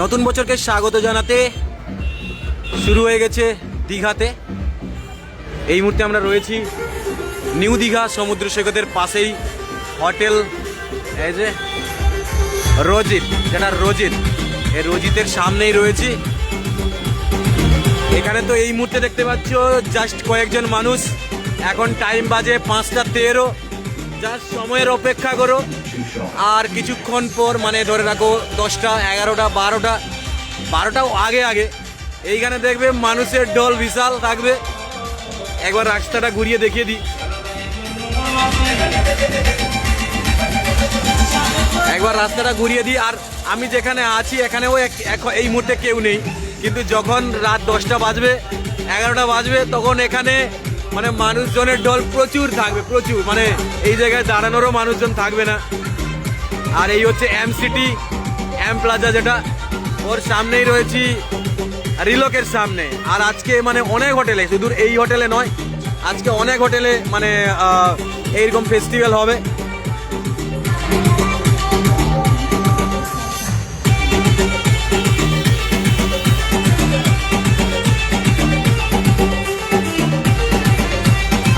নতুন বছরকে স্বাগত জানাতে শুরু হয়ে গেছে দীঘাতে। এই মুহূর্তে আমরা রয়েছি নিউ দীঘা সমুদ্র সৈকতের পাশেই হোটেল, এই যে রজিত, যেটা রজিত, এই রজিতের সামনেই রয়েছি। এখানে তো এই মুহূর্তে দেখতে পাচ্ছ জাস্ট কয়েকজন মানুষ। এখন টাইম বাজে পাঁচটা তেরো। জাস্ট সময়ের অপেক্ষা করো। আর কিছুক্ষণ পর মানে ধরে রাখো, দশটা, এগারোটা, বারোটা, বারোটাও আগে আগে। এইখানে দেখবে মানুষের ঢোল বিশাল থাকবে। একবার রাস্তাটা ঘুরিয়ে দেখিয়ে দিই। একবার রাস্তাটা ঘুরিয়ে দিই। আর আমি যেখানে আছি, এখানেও এই মুহূর্তে কেউ নেই। কিন্তু যখন রাত দশটা বাজবে, এগারোটা বাজবে, তখন এখানে মানে মানুষজনের ঢল প্রচুর থাকবে, প্রচুর। মানে এই জায়গায় দাঁড়ানোরও মানুষজন থাকবে না। আর এই হচ্ছে এম সিটি এম প্লাজা যেটা ওর সামনেই রয়েছি, রিলকের সামনে। আর আজকে মানে অনেক হোটেলে, শুধু এই হোটেলে নয়, আজকে অনেক হোটেলে মানে এইরকম ফেস্টিভ্যাল হবে।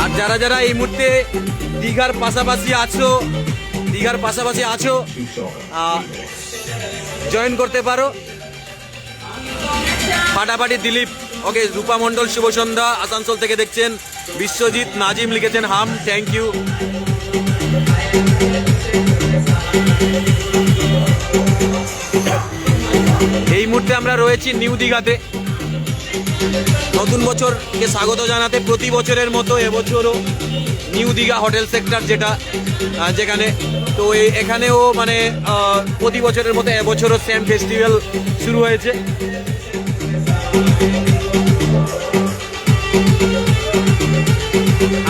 আর যারা যারা এই মুহূর্তে দীঘার পাশাপাশি আছো দীঘার পাশাপাশি আছো জয়েন করতে পারো। ফাটাফাটি দিলীপ ওকে রূপা মণ্ডল, শুভ সন্ধ্যা, আসানসোল থেকে দেখছেন বিশ্বজিৎ, নাজিম লিখেছেন হাম থ্যাংক ইউ এই মুহূর্তে আমরা রয়েছি নিউ দীঘাতে। নতুন বছরকে স্বাগত জানাতে প্রতি বছরের মতো এবছরও নিউ দীঘা হোটেল সেক্টর যেটা যেখানে। তো এখানেও মানে প্রতি বছরের মতো এবছরও সেম ফেস্টিভ্যাল শুরু হয়েছে।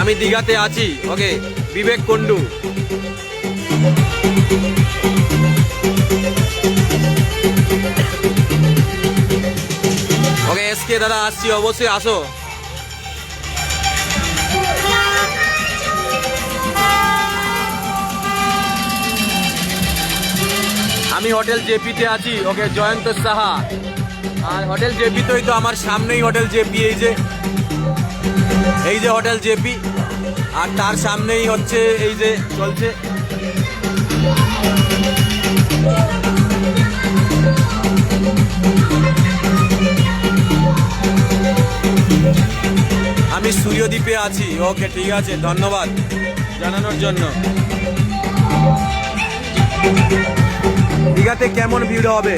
আমি দীঘাতে আছি, ওকে, বিবেক কুন্ডু ওকে এসকে দাদা, আসছি, অবশ্যই আসো। আমি হোটেল জেপিতে আছি, ওকে জয়ন্ত সাহা। আর হোটেল জেপিতেই তো আমার সামনেই হোটেল জেপি, এই যে এই যে হোটেল জেপি। আর তার সামনেই হচ্ছে, এই যে, চলছে। আমি সূর্যদ্বীপে আছি। ওকে, ঠিক আছে, ধন্যবাদ জানানোর জন্য। দীঘাতে কেমন ভিড় হবে?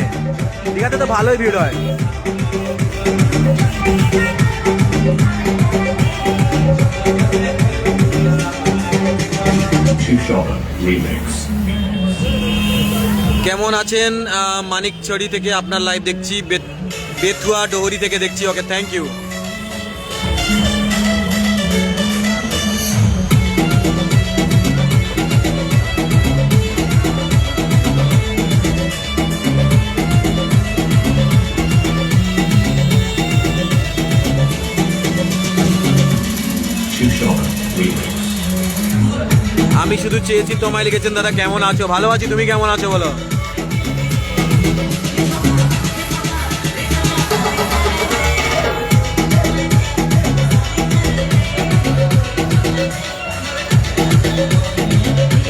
দীঘাতে তো ভালোই ভিড় হয়। কেমন আছেন মানিকছড়ি থেকে আপনার লাইভ দেখছি বেথুয়া, ডোহরি থেকে দেখছি। ওকে থ্যাংক ইউ আমি শুধু চেয়েছি তোমায় লিখেছেন, দাদা, কেমন আছো? ভালো আছি, তুমি কেমন আছো বলো?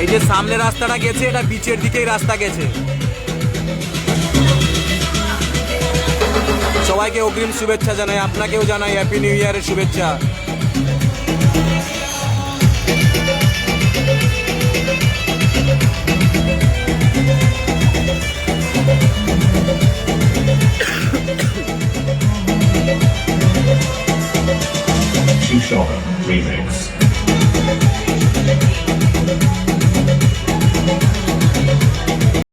এই যে সামনে রাস্তাটা গেছে, এটা বিচের দিকেই রাস্তা গেছে। সবাইকে অগ্রিম শুভেচ্ছা জানাই, আপনাকেও জানাই হ্যাপি নিউ ইয়ারের শুভেচ্ছা। Shocker Remix.